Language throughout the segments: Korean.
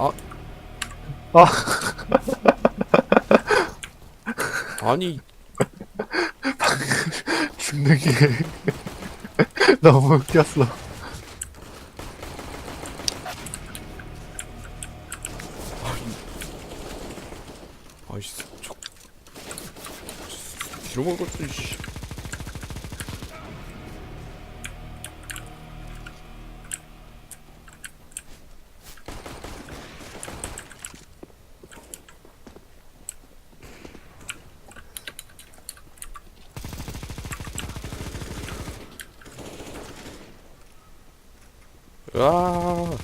아 아, 아니 죽는 게 너무 웃겼어. 아이씨 저 뒤로 먹었어 씨. 아안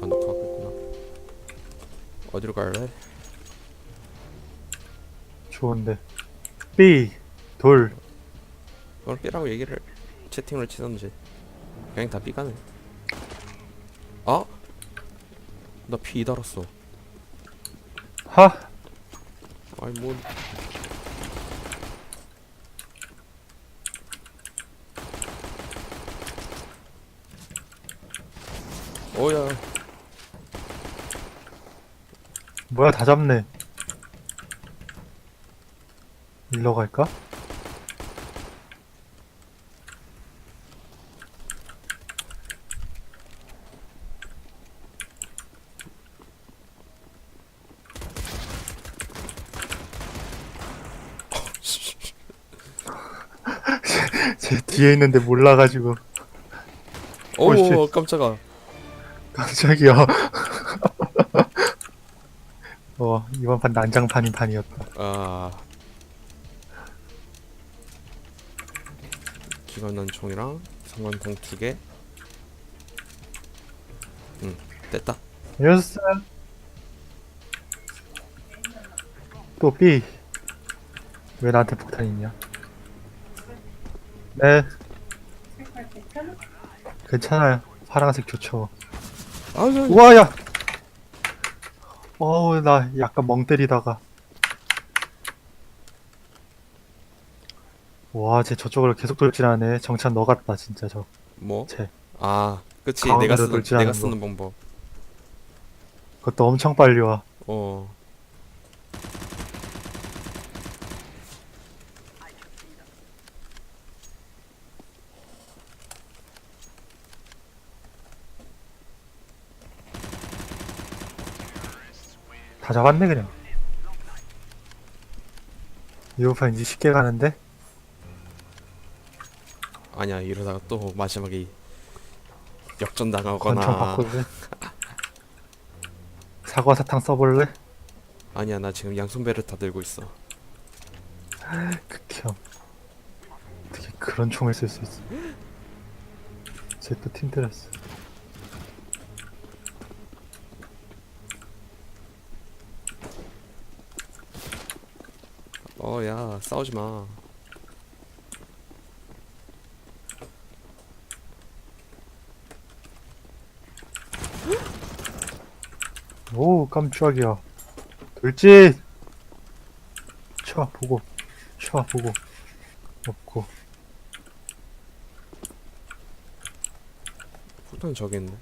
가겠구나. 어디로 갈래? 좋은데. B, 돌. 그걸 B라고 얘기를 채팅을 치던지 그냥 다 B가네 아? 나 B 달았어 하! 아니 뭐 오야 뭐야, 다 잡네. 일로 갈까? 제 뒤에 있는데 몰라가지고. 오, 씨. 깜짝아 깜짝이야. 어, 이번 판 난장판인 판이었다. 아 기관난 총이랑 성관통 두개 응 됐다 예스. 또 B. 왜 나한테 폭탄 있냐? 네. 괜찮아요. 파란색 좋죠. 아유 우와, 야! 어우, 나 약간 멍 때리다가. 와, 쟤 저쪽으로 계속 돌진하네. 정찬 너 같다, 진짜 저. 뭐? 쟤. 아 그치 가운데로 내가 쓰는 돌진하는 내가 거. 쓰는 방법 그것도 엄청 빨리 와. 어 다 잡았네, 그냥. 판 이제 쉽게 가는데? 아니야 이러다가 또 마지막에 역전 권총 당하거나 바꿀래? 사과 사탕 써볼래? 아니야 나 지금 양손배를 다 들고 있어 극혐. 어떻게 그런 총을 쓸 수 있어? 쟤또 팀들었어. 어야 싸우지 마 오, 깜짝이야. 돌진! 쳐, 보고. 쳐, 보고. 없고. 폭탄 저기 있네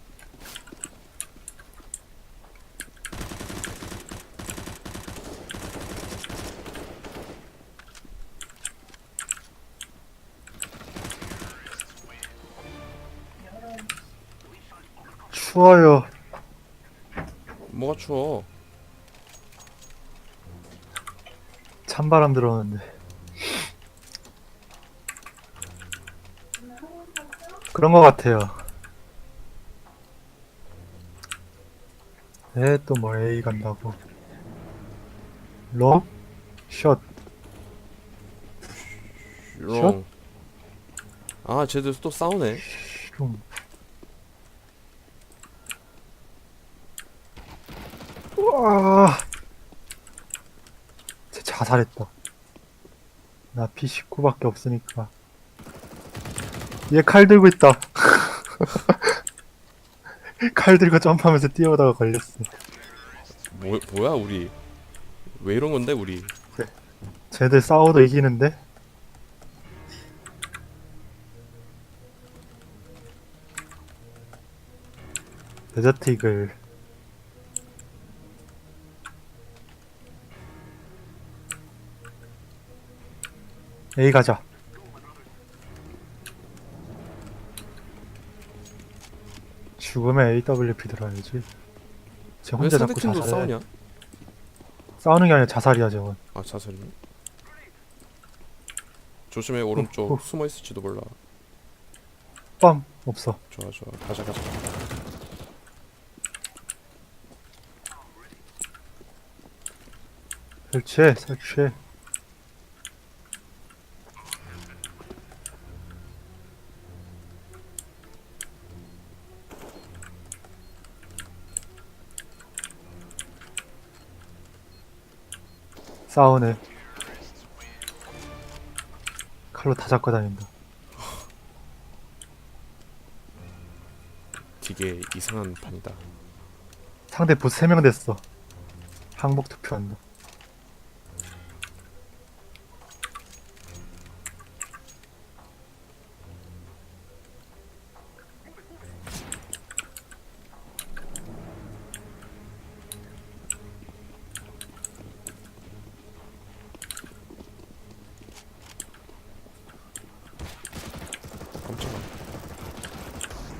추워요. 뭐가 추워 찬바람 들어오는데. 그런 것 같아요. 에, 또 뭐 A 간다고. 롱? 숏. 롱. 아 쟤들 또 싸우네 좀. 우와. 쟤 자살했다. 나 P19밖에 없으니까. 얘 칼 들고 있다. 칼 들고 점프하면서 뛰어오다가 걸렸어. 뭐, 뭐야 우리 왜 이런 건데 우리 쟤들 싸워도 이기는데? 데저트 이글 A 가자. 죽으면 AWP 들어야지. 쟤 왜 혼자 자꾸 상대팀도 자살해? 싸우냐? 싸우는 게 아니라 자살이야 저건 아 자살이네. 조심해 오른쪽. 어, 어. 숨어 있을지도 몰라. 빰! 없어. 좋아 좋아. 가자 가자. 설치해 설치해 싸우네. 칼로 다 잡고 다닌다. 되게 이상한 판이다. 상대 보스 3명 됐어. 항복 투표한다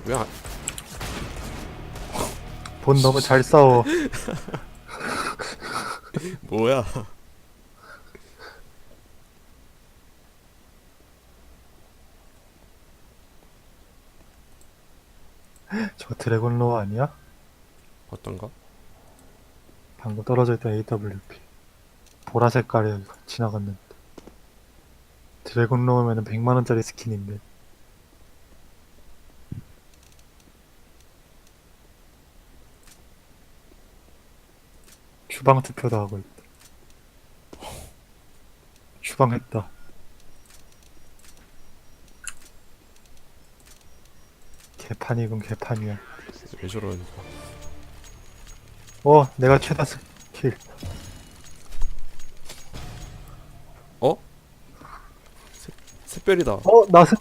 왜 안... 본 너무 잘 싸워. 뭐야? 저 드래곤 로 어 아니야? 어떤가? 방금 떨어져 있던 AWP 보라 색깔에 지나갔는데. 드래곤 로어면은 100만원짜리 스킨인데 주방 투표도 하고 있다 주방했다 개판이군 개판이야 왜 저러니까 어 내가 최다 스킬 어? 새, 새별이다 어, 나 승,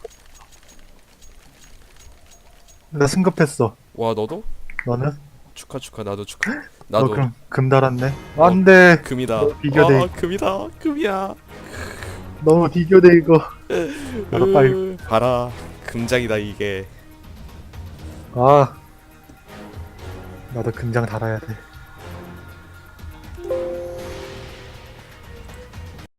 나 승급했어. 와 너도? 너는? 축하 축하 나도 축하 너 나도 그럼 금 달았네. 안 돼. 금이다 너 비교돼. 아 금이다 금이야 너무 비교돼, 이거. 나도 빨리. 으, 봐라 금장이다 이게 아. 나도 금장 달아야 돼.